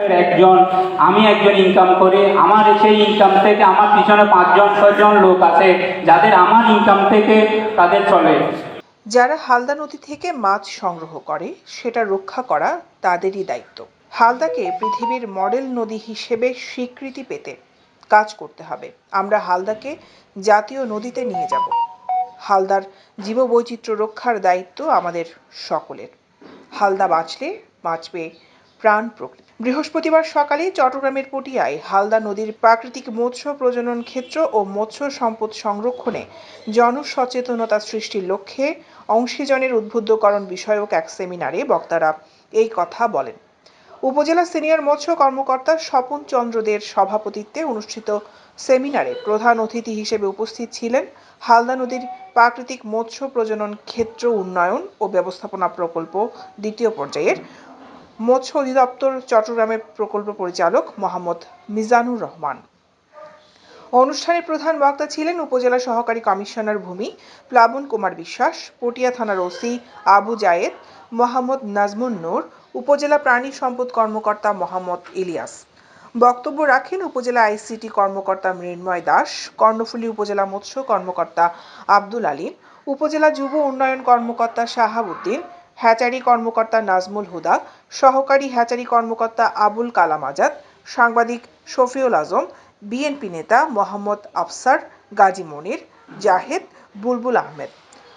একজন, আমি একজন ইনকাম করি, আমার সেই ইনকাম থেকে আমার পিছনে পাঁচজন, ছয়জন লোক আছে, যাদের আমার ইনকাম থেকে তাদের চলে। যারা হালদা নদী থেকে মাছ সংগ্রহ করে, সেটা রক্ষা করা তাদেরই দায়িত্ব। হালদাকে পৃথিবীর মডেল নদী হিসেবে স্বীকৃতি পেতে কাজ করতে হবে। আমরা হালদাকে জাতীয় নদীতে নিয়ে যাব। হালদার জীববৈচিত্র্য রক্ষার দায়িত্ব আমাদের সকলের। হালদা বাঁচলে বাঁচবে প্রাণ বৃহস্পতিবার সকালে চট্টগ্রামের পটিয়ায় হালদা নদীর প্রাকৃতিক মৎস্য প্রজনন ক্ষেত্র ও মৎস্য সম্পদ সংরক্ষণে জনসচেতনতা সৃষ্টির লক্ষ্যে অংশীজনের উদ্বুদ্ধকরণ বিষয়ক এক সেমিনারে বক্তারা এই কথা বলেন। উপজেলা সিনিয়র মৎস্য কর্মকর্তা স্বপন চন্দ্রদের সভাপতিত্বে অনুষ্ঠিত সেমিনারে প্রধান অতিথি হিসেবে উপস্থিত ছিলেন হালদা নদীর প্রাকৃতিক মৎস্য প্রজনন ক্ষেত্র উন্নয়ন ও ব্যবস্থাপনা প্রকল্প দ্বিতীয় পর্যায়ের মৎস্য অধিদপ্তর চট্টগ্রামের প্রকল্প পরিচালক মোহাম্মদ মিজানুর রহমান। অনুষ্ঠানে প্রধান বক্তা ছিলেন উপজেলা সহকারী কমিশনার ভূমি প্লাবন কুমার বিশ্বাস, পটিয়া থানার ওসি আবু জায়েদ, মোহাম্মদ নাজমুন নূর, উপজেলা প্রাণী সম্পদ কর্মকর্তা মোহাম্মদ ইলিয়াস। বক্তব্য রাখেন উপজেলা আইসিটি কর্মকর্তা মৃন্ময় দাস, কর্ণফুলী উপজেলা মৎস্য কর্মকর্তা আব্দুল আলীম, উপজেলা যুব উন্নয়ন কর্মকর্তা শাহাবুদ্দিন হ্যাচারি কর্মকর্তা নাজমুল হুদা, সহকারী হ্যাচারি কর্মকর্তা আবুল কালাম আজাদ, সাংবাদিক শফিউল আজম, বিএনপি নেতা মোহাম্মদ আফসার গাজী মনির, জাহেদ বুলবুল আহমেদ।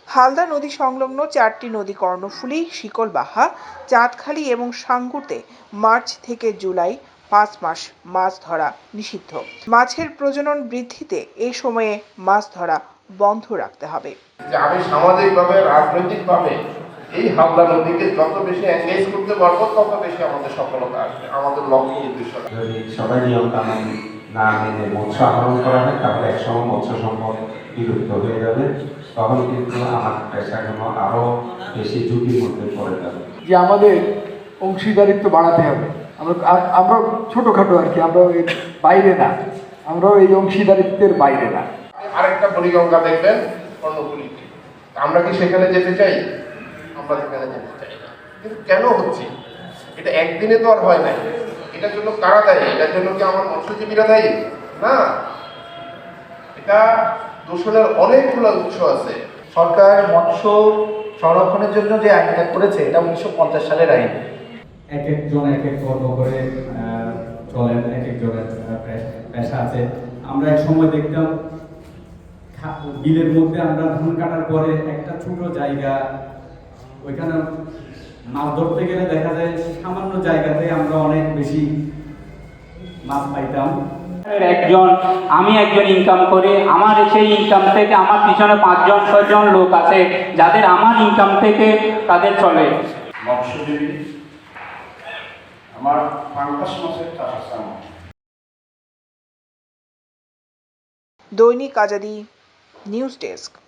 হালদা নদী সংলগ্ন চারটি নদী কর্ণফুলী শিকলবাহা চাঁদখালি এবং সাঙ্গুতে মার্চ থেকে জুলাই পাঁচ মাস মাছ ধরা নিষিদ্ধ। মাছের প্রজনন বৃদ্ধিতে এই সময়ে মাছ ধরা বন্ধ রাখতে হবে। আমি সামাজিকভাবে, রাজনৈতিকভাবে এই হামলা নদীকে যত বেশি এঙ্গেজ করতে পারব তত বেশি আমাদের সফলতা আসবে আমাদের লক্ষ্য উদ্দেশ্য যদি সবাই নিয়ম কানুন না মেনে মৎস্য আহরণ করা হয় তাহলে একসময় মৎস্য সম্পদ বিলুপ্ত হয়ে যাবে। তখন কিন্তু আমার পেশাগুলো আরও বেশি ঝুঁকির মধ্যে পড়ে যাবে। যে আমাদের অংশীদারিত্ব বাড়াতে হবে। আমরা আমরা ছোটোখাটো আর কি আমরা এর বাইরে না। আমরাও এই অংশীদারিত্বের বাইরে না। আরেকটা পরিগঙ্গা দেখবেন কর্ণফুলিতে আমরা কি সেখানে যেতে চাই? আমরা সেখানে যেতে চাই না? কিন্তু কেন হচ্ছে? এটা একদিনে তো আর হয় নাই। এটার জন্য কারা দায়ী? এটার জন্য কি আমার মৎস্যজীবীরা দায়ী? না। এটা দূষণের অনেকগুলো উৎস আছে। সরকার মৎস্য সংরক্ষণের জন্য যে আইনটা করেছে এটা উনিশশো পঞ্চাশ সালের আইন। এক একজন এক এক কর্ম করে আহ, চলেন এক একজনের পেশা আছে। আমরা এক সময় দেখতাম বিলের মধ্যে আমরা ধান কাটার পরে একটা ছোট জায়গা ওইখানে মাছ ধরতে গেলে দেখা যায় সামান্য জায়গাতে আমরা অনেক বেশি মাছ পাইতাম। একজন আমি একজন ইনকাম করি আমার সেই ইনকাম থেকে আমার পিছনে পাঁচজন ছয়জন লোক আছে যাদের আমার ইনকাম থেকে তাদের চলে। মৎস্যজীবী আমার পাঙ্কাশ মাছের চাষ আছে আমার। দৈনিক আজাদি নিউজ ডেস্ক।